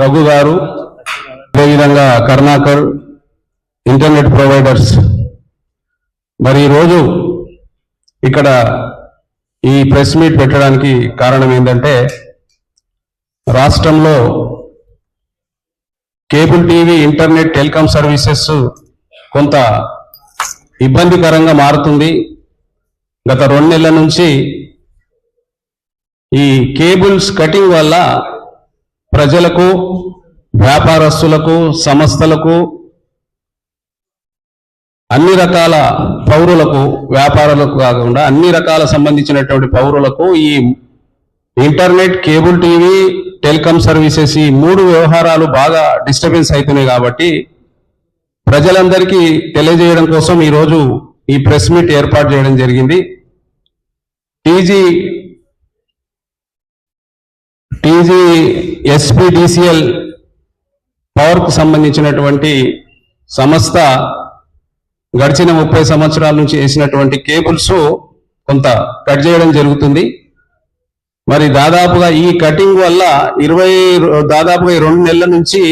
రఘు గారు అదేవిధంగా Karunakar internet providers. మరి ఈరోజు ఇక్కడ ఈ ప్రెస్ మీట్ పెట్టడానికి కారణం ఏంటంటే రాష్ట్రంలో cable TV internet telecom services కొంత ఇబ్బందికరంగా మారుతుంది. గత రెండు నెలల నుంచి ఈ కేబుల్స్ కటింగ్ వల్ల ప్రజలకు వ్యాపారస్తులకు సంస్థలకు అన్ని రకాల పౌరులకు వ్యాపారులకు కాకుండా అన్ని రకాల సంబంధించినటువంటి పౌరులకు ఈ internet cable TV telecom services ఈ మూడు వ్యవహారాలు బాగా డిస్టర్బెన్స్ అవుతున్నాయి కాబట్టి ప్రజలందరికీ తెలియజేయడం కోసం ఈరోజు ఈ ప్రెస్ మీట్ ఏర్పాటు చేయడం జరిగింది. టీజీ టీజీ ఎస్పీడిసిఎల్ పవర్కు సంబంధించినటువంటి సంస్థ గడిచిన ముప్పై సంవత్సరాల నుంచి వేసినటువంటి కేబుల్స్ కొంత కట్ చేయడం జరుగుతుంది. మరి దాదాపుగా ఈ కటింగ్ వల్ల ఇరవై దాదాపుగా రెండు నెలల నుంచి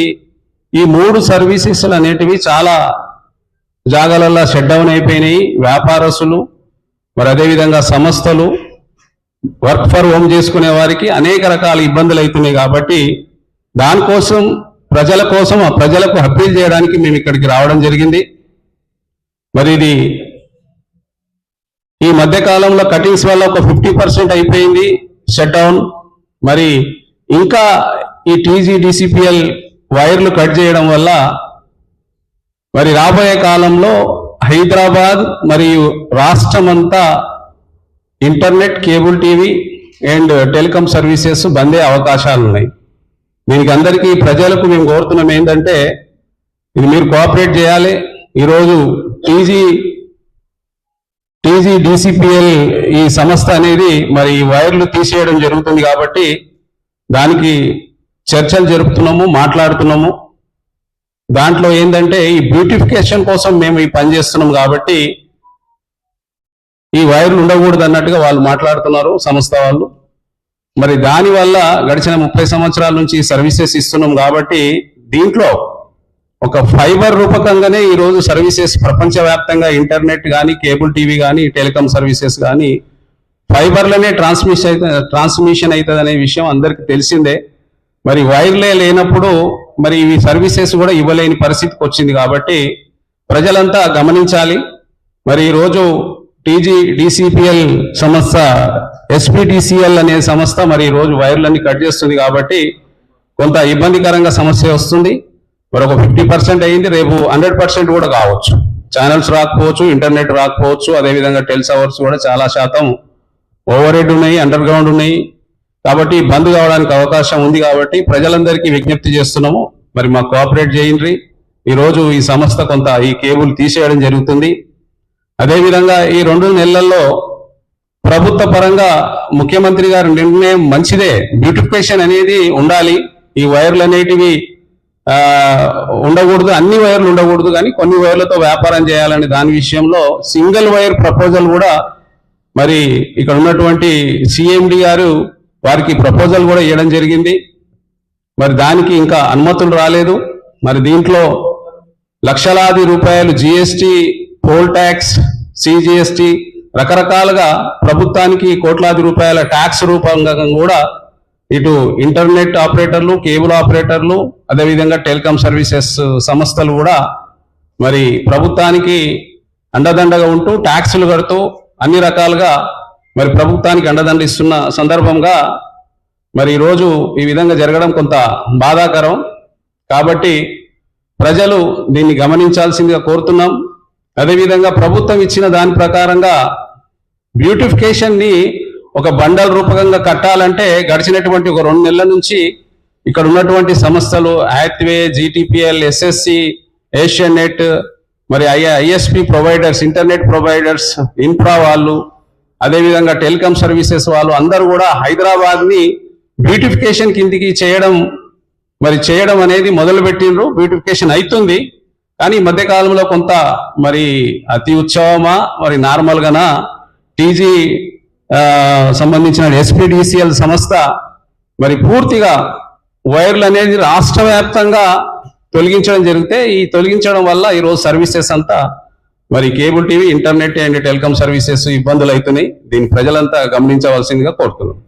ఈ మూడు సర్వీసెస్ అనేటివి చాలా జాగాలలో షట్ డౌన్ అయిపోయినాయి. వ్యాపారస్తులు మరి అదేవిధంగా సంస్థలు వర్క్ ఫర్ హోమ్ చేసుకునే వారికి అనేక రకాల ఇబ్బందులు అవుతున్నాయి కాబట్టి దానికోసం ప్రజల కోసం ఆ ప్రజలకు అప్పీల్ చేయడానికి మేము ఇక్కడికి రావడం జరిగింది. మరి ఇది ఈ మధ్య కాలంలో కటింగ్స్ వల్ల ఒక ఫిఫ్టీ పర్సెంట్ అయిపోయింది షట్ డౌన్. మరి ఇంకా ఈ టీజీ డిసిపిఎల్ వైర్లు కట్ చేయడం వల్ల మరి రాబోయే కాలంలో హైదరాబాద్ మరియు రాష్ట్రమంతా internet cable TV and telecom services బందే అవకాశాలు ఉన్నాయి దీనికి అందరికీ ప్రజలకు మేము కోరుతున్నాం ఏంటంటే ఇది మీరు కోఆపరేట్ చేయాలి. ఈరోజు టీజీ టీజీ డిసిపిఎల్ ఈ సంస్థ అనేది మరి ఈ వైర్లు తీసేయడం జరుగుతుంది కాబట్టి దానికి చర్చలు జరుపుతున్నాము మాట్లాడుతున్నాము. దాంట్లో ఏంటంటే ఈ బ్యూటిఫికేషన్ కోసం మేము ఈ పని చేస్తున్నాం కాబట్టి ఈ వైర్లు ఉండకూడదు అన్నట్టుగా వాళ్ళు మాట్లాడుతున్నారు సంస్థ వాళ్ళు. మరి దానివల్ల గడిచిన ముప్పై సంవత్సరాల నుంచి సర్వీసెస్ ఇస్తున్నాం కాబట్టి దీంట్లో ఒక ఫైబర్ రూపకంగానే ఈరోజు సర్వీసెస్ ప్రపంచవ్యాప్తంగా ఇంటర్నెట్ కానీ కేబుల్ టీవీ కానీ టెలికాం సర్వీసెస్ కానీ ఫైబర్లోనే ట్రాన్స్మిషన్ అయితే ట్రాన్స్మిషన్ అవుతుంది అనే విషయం అందరికీ తెలిసిందే. మరి వైర్లే లేనప్పుడు మరి ఇవి సర్వీసెస్ కూడా ఇవ్వలేని పరిస్థితికి వచ్చింది కాబట్టి ప్రజలంతా గమనించాలి. మరి ఈరోజు టీజీ డిసిపిఎల్ సంస్థ ఎస్పిటిసిఎల్ అనే సంస్థ మరి రోజు వైర్లన్నీ కట్ చేస్తుంది కాబట్టి కొంత ఇబ్బందికరంగా సమస్య వస్తుంది. మరొక ఫిఫ్టీ పర్సెంట్ అయింది రేపు హండ్రెడ్ పర్సెంట్ కూడా కావచ్చు. ఛానల్స్ రాకపోవచ్చు ఇంటర్నెట్ రాకపోవచ్చు. అదేవిధంగా టెల్స్ అవర్స్ కూడా చాలా శాతం ఓవర్ హెడ్ ఉన్నాయి అండర్ గ్రౌండ్ ఉన్నాయి. కాబట్టి బంద్ కావడానికి అవకాశం ఉంది కాబట్టి ప్రజలందరికీ విజ్ఞప్తి చేస్తున్నాము. మరి మాకు కోఆపరేట్ చేయండి. ఈ రోజు ఈ సంస్థ కొంత ఈ కేబుల్ తీసేయడం జరుగుతుంది. అదేవిధంగా ఈ రెండు నెలల్లో ప్రభుత్వ పరంగా ముఖ్యమంత్రి గారి నిర్ణయం మంచిదే. బ్యూటిఫికేషన్ అనేది ఉండాలి. ఈ వైర్లు అనేటివి ఉండకూడదు. అన్ని వైర్లు ఉండకూడదు కానీ కొన్ని వైర్లతో వ్యాపారం చేయాలని దాని విషయంలో సింగిల్ వైర్ ప్రపోజల్ కూడా మరి ఇక్కడ ఉన్నటువంటి సిఎండి గారు వారికి ప్రపోజల్ కూడా ఇవ్వడం జరిగింది. మరి దానికి ఇంకా అనుమతులు రాలేదు. మరి దీంట్లో లక్షలాది రూపాయలు జిఎస్టి పోల్ ట్యాక్స్ సిజిఎస్టి రకరకాలుగా ప్రభుత్వానికి కోట్లాది రూపాయల ట్యాక్స్ రూపంగా కూడా ఇటు ఇంటర్నెట్ ఆపరేటర్లు కేబుల్ ఆపరేటర్లు అదేవిధంగా టెలికాం సర్వీసెస్ సంస్థలు కూడా మరి ప్రభుత్వానికి అండదండగా ఉంటూ ట్యాక్సులు కడుతూ అన్ని రకాలుగా మరి ప్రభుత్వానికి అండదండ ఇస్తున్న సందర్భంగా మరి ఈరోజు ఈ విధంగా జరగడం కొంత బాధాకరం. కాబట్టి ప్రజలు దీన్ని గమనించాల్సిందిగా కోరుతున్నాం. అదేవిధంగా ప్రభుత్వం ఇచ్చిన దాని ప్రకారంగా బ్యూటిఫికేషన్ని ఒక బండల్ రూపకంగా కట్టాలంటే గడిచినటువంటి ఒక రెండు నెలల నుంచి ఇక్కడ ఉన్నటువంటి సంస్థలు Hathway GTPL SSC Asian net మరి ISP providers internet providers infra వాళ్ళు అదేవిధంగా టెలికాం సర్వీసెస్ వాళ్ళు అందరూ కూడా హైదరాబాద్ని బ్యూటిఫికేషన్ కిందికి చేయడం మరి చేయడం అనేది మొదలుపెట్టిండ్రు. బ్యూటిఫికేషన్ అవుతుంది కానీ ఈ మధ్యకాలంలో కొంత మరి అతి ఉత్సవమా మరి నార్మల్గానా టీజీ సంబంధించిన ఎస్పీడిసిఎల్ సంస్థ మరి పూర్తిగా వైర్లు అనేది రాష్ట్ర వ్యాప్తంగా తొలగించడం జరిగితే ఈ తొలగించడం వల్ల ఈరోజు సర్వీసెస్ అంతా మరి cable TV internet and telecom services ఇబ్బందులు అవుతున్నాయి దీన్ని ప్రజలంతా గమనించవలసిందిగా కోరుతున్నాం.